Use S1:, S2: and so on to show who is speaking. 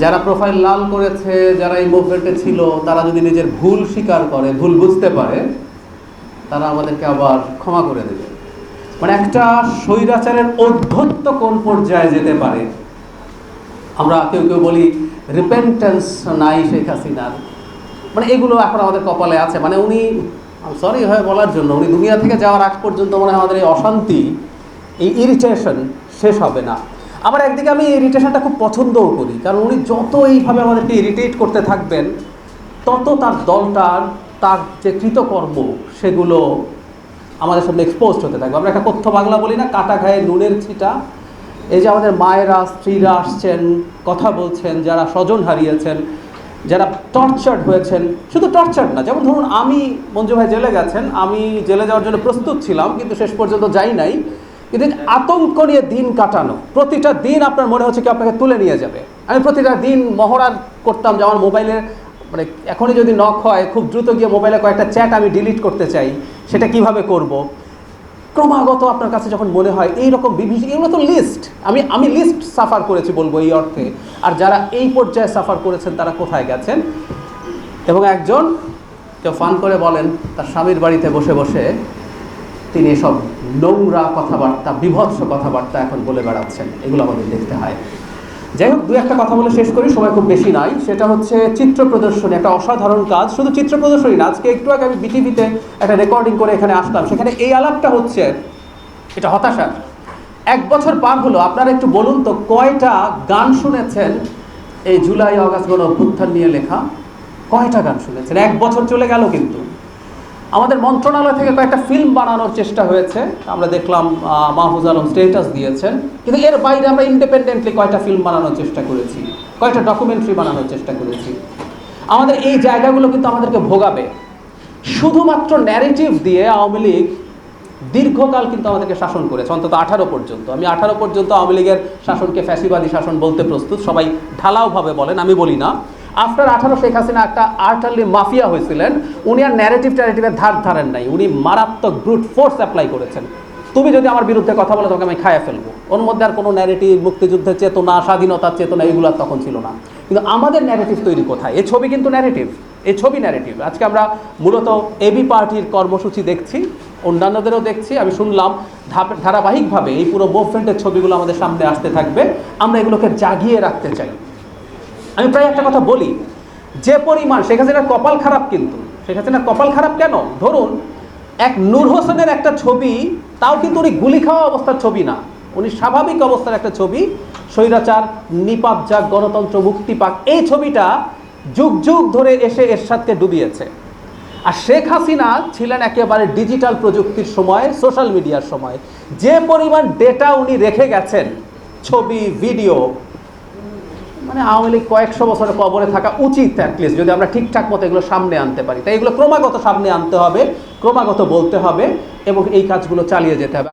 S1: যারা প্রোফাইল লাল করেছে, যারা এই মুভমেন্টে ছিল, তারা যদি নিজের ভুল স্বীকার করে, ভুল বুঝতে পারে, তারা আমাদেরকে আবার ক্ষমা করে দেবে। মানে একটা স্বৈরাচারের অধ্যত্ত কোন পর্যায়ে যেতে পারে? আমরা কেউ কেউ বলি রিপেন্টেন্স নাই শেখ হাসিনার। মানে এগুলো এখন আমাদের কপালে আছে। মানে উনি সরি হয়ে বলার জন্য, উনি দুনিয়া থেকে যাওয়ার আগ পর্যন্ত মনে হয় আমাদের এই অশান্তি, এই ইরিটেশন শেষ হবে না। আমার একদিকে আমি ইরিটেশনটা খুব পছন্দও করি, কারণ উনি যত এইভাবে আমাদেরকে ইরিটেট করতে থাকবেন, তত তার দলটার তার যে কৃতকর্ম, সেগুলো আমাদের সামনে এক্সপোজড হতে থাকবে। আমরা একটা কথ্য বাংলা বলি না, কাটা খায়ে নুনের ছিটা। এই যে আমাদের মায়েরা, স্ত্রীরা আসছেন, কথা বলছেন, যারা স্বজন হারিয়েছেন, যারা টর্চার্ড হয়েছেন, শুধু টর্চার্ড না, যেমন ধরুন আমি, মঞ্জু ভাই জেলে গেছেন, আমি জেলে যাওয়ার জন্য প্রস্তুত ছিলাম, কিন্তু শেষ পর্যন্ত যাই নাই। যে আতঙ্ক নিয়ে দিন কাটানো। প্রতিটা দিন আপনার মনে হচ্ছে কি আপনাকে তুলে নিয়ে যাবে। আমি প্রতিটা দিন মহড়া করতাম যে আমার মোবাইলে মানে এখনই যদি নক হয়, খুব দ্রুত গিয়ে মোবাইলে কয়েকটা চ্যাট আমি ডিলিট করতে চাই, সেটা কীভাবে করব? ক্রমাগত আপনার কাছে যখন মনে হয় এই রকম বিভিন্ন এগুলো তো লিস্ট আমি আমি লিস্ট সাফার করেছি বলব এই অর্থে। আর যারা এই পর্যায়ে সাফার করেছেন, তারা কোথায় গেছেন? এবং একজন কেউ ফান করে বলেন, তার স্বামীর বাড়িতে বসে বসে তিনি এসব নোংরা কথাবার্তা, বিভৎস কথাবার্তা এখন বলে বেড়াচ্ছেন। এগুলো আমাদের দেখতে হয়। যাই হোক, দু একটা কথা বলে শেষ করি, সময় খুব বেশি নাই। সেটা হচ্ছে চিত্র প্রদর্শনী, একটা অসাধারণ কাজ। শুধু চিত্র প্রদর্শনী না, আজকে একটু আগে আমি বিটিভিতে একটা রেকর্ডিং করে এখানে আসলাম। সেখানে এই আলাপটা হচ্ছে, এটা হতাশার এক বছর পার হলো, আপনারা একটু বলুন তো, কয়টা গান শুনেছেন? এই জুলাই, অগাস্ট গণ অভ্যুত্থান নিয়ে লেখা। কয়টা গান শুনেছেন? এক বছর চলে গেল কিন্তু। আমাদের মন্ত্রণালয় থেকে কয়েকটা ফিল্ম বানানোর চেষ্টা হয়েছে। আমরা দেখলাম মাহফুজ আলম স্টেটাস দিয়েছেন। কিন্তু এর বাইরে আমরা ইন্ডিপেন্ডেন্টলি কয়েকটা ফিল্ম বানানোর চেষ্টা করেছি। কয়েকটা ডকুমেন্টারি বানানোর চেষ্টা করেছি। আমাদের এই জায়গাগুলো কিন্তু আমাদেরকে ভোগাবে। শুধুমাত্র ন্যারেটিভ দিয়ে আওয়ামী লীগ দীর্ঘকাল কিন্তু আমাদেরকে শাসন করেছে, অন্তত আঠারো পর্যন্ত। আমি আঠারো পর্যন্ত আওয়ামী লীগের শাসনকে ফ্যাসিবাদী শাসন বলতে প্রস্তুত। সবাই ঢালাওভাবে বলেন, আমি বলি না। আফটার আঠারো শেখ হাসিনা একটা আর্টারলি মাফিয়া হয়েছিলেন, উনি আর ন্যারেটিভ ট্যারেটিভের ধার ধারেন নাই। উনি মারাত্মক ব্রুট ফোর্স অ্যাপ্লাই করেছেন। তুমি যদি আমার বিরুদ্ধে কথা বলে, তোমাকে আমি খাইয়ে ফেলব। ওর মধ্যে আর কোনো ন্যারেটিভ মুক্তিযুদ্ধের চেতনা, স্বাধীনতার চেতনা, এগুলো তখন ছিল না। কিন্তু আমাদের ন্যারেটিভ তৈরি কোথায়? এ ছবি কিন্তু ন্যারেটিভ এ ছবি ন্যারেটিভ আজকে আমরা মূলত এবি পার্টির কর্মসূচি দেখছি, অন্যান্যদেরও দেখছি। আমি শুনলাম ধারাবাহিকভাবে এই পুরো মুভমেন্টের ছবিগুলো আমাদের সামনে আসতে থাকবে। আমরা এগুলোকে জাগিয়ে রাখতে চাই। আমি প্রায় একটা কথা বলি, যে পরিমাণ, শেখ হাসিনার কপাল খারাপ কিন্তু। শেখ হাসিনার কপাল খারাপ কেন? ধরুন, এক নূর হোসেনের একটা ছবি, তাও কিন্তু উনি গুলি খাওয়া অবস্থার ছবি না। উনি স্বাভাবিক অবস্থার একটা ছবি, স্বৈরাচার, নিপাত যাক গণতন্ত্র, মুক্তি পাক, এই ছবিটা যুগ যুগ ধরে এসে এরশাদকে ডুবিয়েছে। আর শেখ হাসিনা ছিলেন একেবারে ডিজিটাল প্রযুক্তির সময়, সোশ্যাল মিডিয়ার সময়। যে পরিমাণ ডেটা উনি রেখে গেছেন, ছবি ভিডিও মানে আওয়ামী লীগ কয়েকশো বছরের কবরে থাকা উচিত অ্যাটলিস্ট যদি আমরা ঠিকঠাক মতো এগুলো সামনে আনতে পারি। তাই এগুলো ক্রমাগত সামনে আনতে হবে, ক্রমাগত বলতে হবে এবং এই কাজগুলো চালিয়ে যেতে হবে।